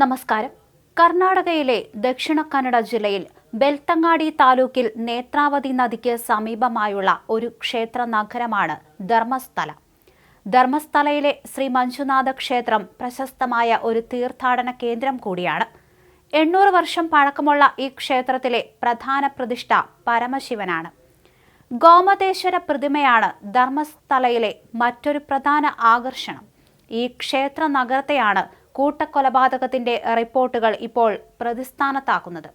നമസ്കാരം. കർണാടകയിലെ ദക്ഷിണ കന്നഡ ജില്ലയിൽ ബെൽത്തങ്ങാടി താലൂക്കിൽ നേത്രാവതി നദിക്ക് സമീപമായുള്ള ഒരു ക്ഷേത്ര നഗരമാണ് ധർമ്മസ്ഥല. ധർമ്മസ്ഥലയിലെ ശ്രീ മഞ്ജുനാഥ ക്ഷേത്രം പ്രശസ്തമായ ഒരു തീർത്ഥാടന കേന്ദ്രം കൂടിയാണ്. എണ്ണൂറ് വർഷം പഴക്കമുള്ള ഈ ക്ഷേത്രത്തിലെ പ്രധാന പ്രതിഷ്ഠ പരമശിവനാണ്. ഗോമതേശ്വര പ്രതിമയാണ് ധർമ്മസ്ഥലയിലെ മറ്റൊരു പ്രധാന ആകർഷണം. ഈ ക്ഷേത്ര നഗരത്തെയാണ് കൂട്ടക്കൊലപാതകത്തിന്റെ റിപ്പോർട്ടുകൾ ഇപ്പോൾ പ്രതിസ്ഥാനത്താക്കുന്നത്.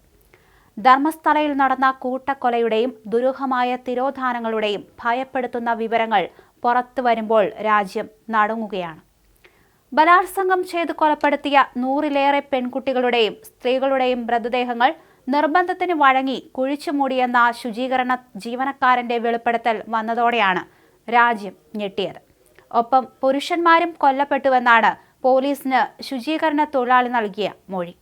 ധർമ്മസ്ഥലയിൽ നടന്ന കൂട്ടക്കൊലയുടെയും ദുരൂഹമായ തിരോധാനങ്ങളുടെയും ഭയപ്പെടുത്തുന്ന വിവരങ്ങൾ പുറത്തു വരുമ്പോൾ രാജ്യം നടുങ്ങുകയാണ്. ബലാത്സംഗം ചെയ്ത് കൊലപ്പെടുത്തിയ നൂറിലേറെ പെൺകുട്ടികളുടെയും സ്ത്രീകളുടെയും മൃതദേഹങ്ങൾ നിർബന്ധത്തിന് വഴങ്ങി കുഴിച്ചുമൂടിയെന്ന ശുചീകരണ ജീവനക്കാരന്റെ വെളിപ്പെടുത്തൽ വന്നതോടെയാണ് രാജ്യം ഞെട്ടിയത്. ഒപ്പം പുരുഷന്മാരും കൊല്ലപ്പെട്ടുവെന്നാണ് പോലീസിന് ശുചീകരണ തൊഴിലാളി നൽകിയ മൊഴി.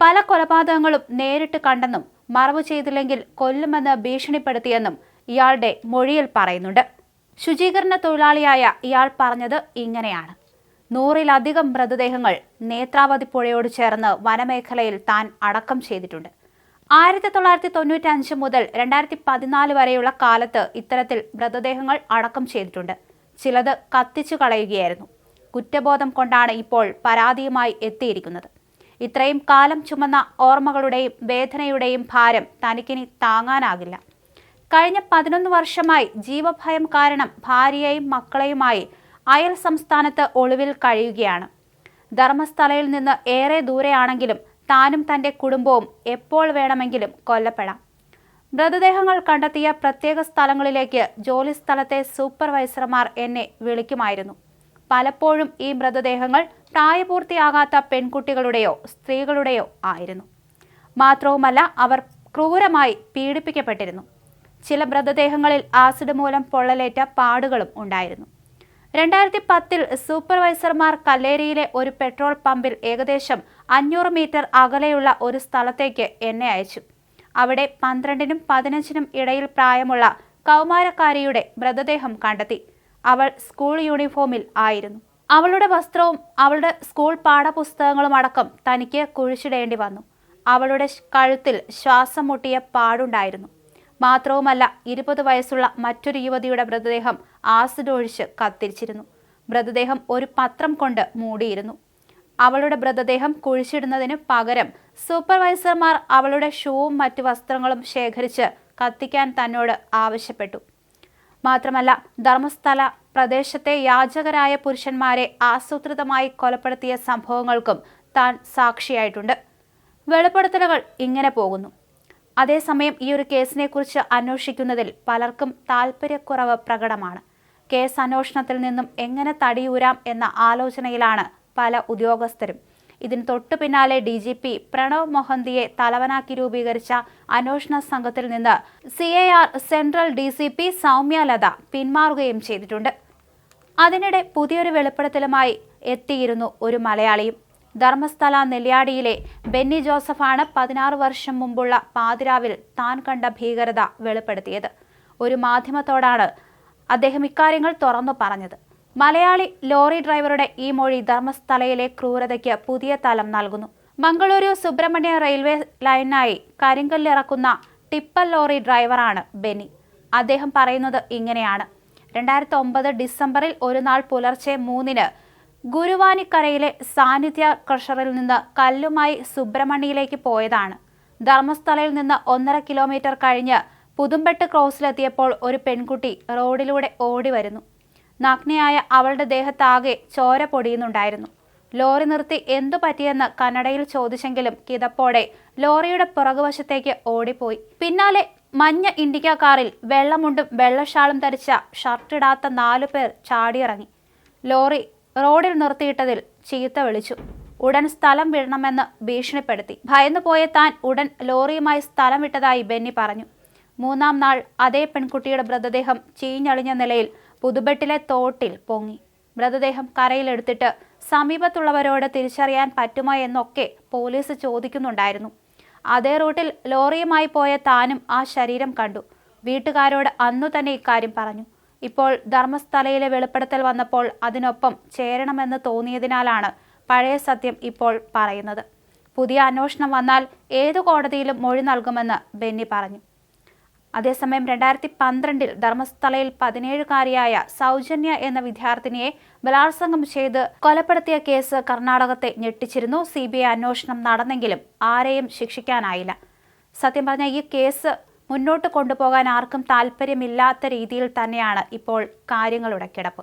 പല കൊലപാതകങ്ങളും നേരിട്ട് കണ്ടെന്നും മറവ് ചെയ്തില്ലെങ്കിൽ കൊല്ലുമെന്ന് ഭീഷണിപ്പെടുത്തിയെന്നും ഇയാളുടെ മൊഴിയിൽ പറയുന്നുണ്ട്. ശുചീകരണ തൊഴിലാളിയായ ഇയാൾ പറഞ്ഞത് ഇങ്ങനെയാണ്. നൂറിലധികം മൃതദേഹങ്ങൾ നേത്രാവതി പുഴയോട് ചേർന്ന് വനമേഖലയിൽ താൻ അടക്കം ചെയ്തിട്ടുണ്ട്. ആയിരത്തി തൊള്ളായിരത്തി തൊണ്ണൂറ്റി അഞ്ച് മുതൽ രണ്ടായിരത്തി പതിനാല് വരെയുള്ള കാലത്ത് ഇത്തരത്തിൽ മൃതദേഹങ്ങൾ അടക്കം ചെയ്തിട്ടുണ്ട്. ചിലത് കത്തിച്ചു കളയുകയായിരുന്നു. കുറ്റബോധം കൊണ്ടാണ് ഇപ്പോൾ പരാതിയുമായി എത്തിയിരിക്കുന്നത്. ഇത്രയും കാലം ചുമന്ന ഓർമ്മകളുടെയും വേദനയുടെയും ഭാരം തനിക്കിനി താങ്ങാനാകില്ല. കഴിഞ്ഞ പതിനൊന്ന് വർഷമായി ജീവഭയം കാരണം ഭാര്യയെയും മക്കളെയുമായി അയൽ സംസ്ഥാനത്ത് ഒളിവിൽ കഴിയുകയാണ്. ധർമ്മസ്ഥലയിൽ നിന്ന് ഏറെ ദൂരെയാണെങ്കിലും താനും തന്റെ കുടുംബവും എപ്പോൾ വേണമെങ്കിലും കൊല്ലപ്പെടാം. മൃതദേഹങ്ങൾ കണ്ടെത്തിയ പ്രത്യേക സ്ഥലങ്ങളിലേക്ക് ജോലി സ്ഥലത്തെ സൂപ്പർവൈസർമാർ എന്നെ വിളിക്കുമായിരുന്നു. പലപ്പോഴും ഈ മൃതദേഹങ്ങൾ പ്രായപൂർത്തിയാകാത്ത പെൺകുട്ടികളുടെയോ സ്ത്രീകളുടെയോ ആയിരുന്നു. മാത്രവുമല്ല അവർ ക്രൂരമായി പീഡിപ്പിക്കപ്പെട്ടിരുന്നു. ചില മൃതദേഹങ്ങളിൽ ആസിഡ് മൂലം പൊള്ളലേറ്റ പാടുകളും ഉണ്ടായിരുന്നു. രണ്ടായിരത്തി പത്തിൽ സൂപ്പർവൈസർമാർ കല്ലേരിയിലെ ഒരു പെട്രോൾ പമ്പിൽ ഏകദേശം അഞ്ഞൂറ് മീറ്റർ അകലെയുള്ള ഒരു സ്ഥലത്തേക്ക് എന്നെ അയച്ചു. അവിടെ പന്ത്രണ്ടിനും പതിനഞ്ചിനും ഇടയിൽ പ്രായമുള്ള കൗമാരക്കാരിയുടെ മൃതദേഹം കണ്ടെത്തി. അവൾ സ്കൂൾ യൂണിഫോമിൽ ആയിരുന്നു. അവളുടെ വസ്ത്രവും അവളുടെ സ്കൂൾ പാഠപുസ്തകങ്ങളും അടക്കം തനിക്ക് കുഴിച്ചിടേണ്ടി വന്നു. അവളുടെ കഴുത്തിൽ ശ്വാസം മുട്ടിയ പാടുണ്ടായിരുന്നു. മാത്രവുമല്ല ഇരുപത് വയസ്സുള്ള മറ്റൊരു യുവതിയുടെ മൃതദേഹം ആസിഡ് ഒഴിച്ച് കത്തിരിച്ചിരുന്നു. മൃതദേഹം ഒരു പത്രം കൊണ്ട് മൂടിയിരുന്നു. അവളുടെ മൃതദേഹം കുഴിച്ചിടുന്നതിന് പകരം സൂപ്പർവൈസർമാർ അവളുടെ ഷൂവും മറ്റു വസ്ത്രങ്ങളും ശേഖരിച്ച് കത്തിക്കാൻ തന്നോട് ആവശ്യപ്പെട്ടു. മാത്രമല്ല ധർമ്മസ്ഥല പ്രദേശത്തെ യാചകരായ പുരുഷന്മാരെ ആസൂത്രിതമായി കൊലപ്പെടുത്തിയ സംഭവങ്ങൾക്കും താൻ സാക്ഷിയായിട്ടുണ്ട്. വെളിപ്പെടുത്തലുകൾ ഇങ്ങനെ പോകുന്നു. അതേസമയം ഈ ഒരു കേസിനെക്കുറിച്ച് അന്വേഷിക്കുന്നതിൽ പലർക്കും താൽപ്പര്യക്കുറവ് പ്രകടമാണ്. കേസ് അന്വേഷണത്തിൽ നിന്നും എങ്ങനെ തടിയൂരാം എന്ന ആലോചനയിലാണ് പല ഉദ്യോഗസ്ഥരും. ഇതിന് തൊട്ടു പിന്നാലെ ഡി ജി പി പ്രണവ് മൊഹന്തിയെ തലവനാക്കി രൂപീകരിച്ച അന്വേഷണ സംഘത്തിൽ നിന്ന് C A R central D C P Soumya Latha പിന്മാറുകയും ചെയ്തിട്ടുണ്ട്. അതിനിടെ പുതിയൊരു വെളിപ്പെടുത്തലുമായി എത്തിയിരുന്നു ഒരു മലയാളിയും. ധർമ്മസ്ഥല നെല്ലിയാടിയിലെ ബെന്നി ജോസഫാണ് പതിനാറ് വർഷം മുമ്പുള്ള പാതിരാവിൽ താൻ കണ്ട ഭീകരത വെളിപ്പെടുത്തിയത്. ഒരു മാധ്യമത്തോടാണ് അദ്ദേഹം ഇക്കാര്യങ്ങൾ തുറന്നു പറഞ്ഞത്. മലയാളി ലോറി ഡ്രൈവറുടെ ഈ മൊഴി ധർമ്മസ്ഥലയിലെ ക്രൂരതയ്ക്ക് പുതിയ തലം നൽകുന്നു. മംഗളൂരു സുബ്രഹ്മണ്യ റെയിൽവേ ലൈനായി കരിങ്കല്ലിറക്കുന്ന ടിപ്പൽ ലോറി ഡ്രൈവറാണ് ബെനി അദ്ദേഹം പറയുന്നത് ഇങ്ങനെയാണ്. രണ്ടായിരത്തി ഒമ്പത് ഡിസംബറിൽ ഒരു നാൾ പുലർച്ചെ മൂന്നിന് ഗുരുവാനിക്കരയിലെ സാന്നിധ്യ ക്രഷറിൽ നിന്ന് കല്ലുമായി സുബ്രഹ്മണ്യയിലേക്ക് പോയതാണ്. ധർമ്മസ്ഥലയിൽ നിന്ന് ഒന്നര കിലോമീറ്റർ കഴിഞ്ഞ് പുതുമ്പെട്ട് ക്രോസിലെത്തിയപ്പോൾ ഒരു പെൺകുട്ടി റോഡിലൂടെ ഓടി വരുന്നു നഗ്നയായ അവളുടെ ദേഹത്താകെ ചോര പൊടിയുന്നുണ്ടായിരുന്നു. ലോറി നിർത്തി എന്തു പറ്റിയെന്ന് കന്നഡയിൽ ചോദിച്ചെങ്കിലും കിതപ്പോടെ ലോറിയുടെ പുറകുവശത്തേക്ക് ഓടിപ്പോയി. പിന്നാലെ മഞ്ഞ ഇൻഡിക്ക കാറിൽ വെള്ളമുണ്ടും വെള്ളഷാളും ധരിച്ച ഷർട്ടിടാത്ത നാലു പേർ ചാടിയിറങ്ങി. ലോറി റോഡിൽ നിർത്തിയിട്ടതിൽ ചീത്ത വിളിച്ചു. ഉടൻ സ്ഥലം വിടണമെന്ന് ഭീഷണിപ്പെടുത്തി. ഭയന്നുപോയ താൻ ഉടൻ ലോറിയുമായി സ്ഥലം വിട്ടതായി ബെന്നി പറഞ്ഞു. മൂന്നാം നാൾ അതേ പെൺകുട്ടിയുടെ മൃതദേഹം ചീഞ്ഞളിഞ്ഞ നിലയിൽ പുതുബെട്ടിലെ തോട്ടിൽ പൊങ്ങി. മൃതദേഹം കരയിലെടുത്തിട്ട് സമീപത്തുള്ളവരോട് തിരിച്ചറിയാൻ പറ്റുമോ എന്നൊക്കെ പോലീസ് ചോദിക്കുന്നുണ്ടായിരുന്നു. അതേ റൂട്ടിൽ ലോറിയുമായി പോയ താനും ആ ശരീരം കണ്ടു. വീട്ടുകാരോട് അന്നു തന്നെ ഇക്കാര്യം പറഞ്ഞു. ഇപ്പോൾ ധർമ്മസ്ഥലയിലെ വെളിപ്പെടുത്തൽ വന്നപ്പോൾ അതിനൊപ്പം ചേരണമെന്ന് തോന്നിയതിനാലാണ് പഴയ സത്യം ഇപ്പോൾ പറയുന്നത്. പുതിയ അന്വേഷണം വന്നാൽ ഏതു കോടതിയിലും മൊഴി നൽകുമെന്ന് ബെന്നി പറഞ്ഞു. അതേസമയം രണ്ടായിരത്തി പന്ത്രണ്ടിൽ ധർമ്മസ്ഥലയിൽ പതിനേഴുകാരിയായ സൗജന്യ എന്ന വിദ്യാർത്ഥിനിയെ ബലാത്സംഗം ചെയ്ത് കൊലപ്പെടുത്തിയ കേസ് കർണാടകത്തെ ഞെട്ടിച്ചിരുന്നു. സി അന്വേഷണം നടന്നെങ്കിലും ആരെയും ശിക്ഷിക്കാനായില്ല. സത്യം പറഞ്ഞ ഈ കേസ് മുന്നോട്ട് കൊണ്ടുപോകാൻ ആർക്കും താല്പര്യമില്ലാത്ത രീതിയിൽ തന്നെയാണ് ഇപ്പോൾ കാര്യങ്ങളുടെ കിടപ്പ്.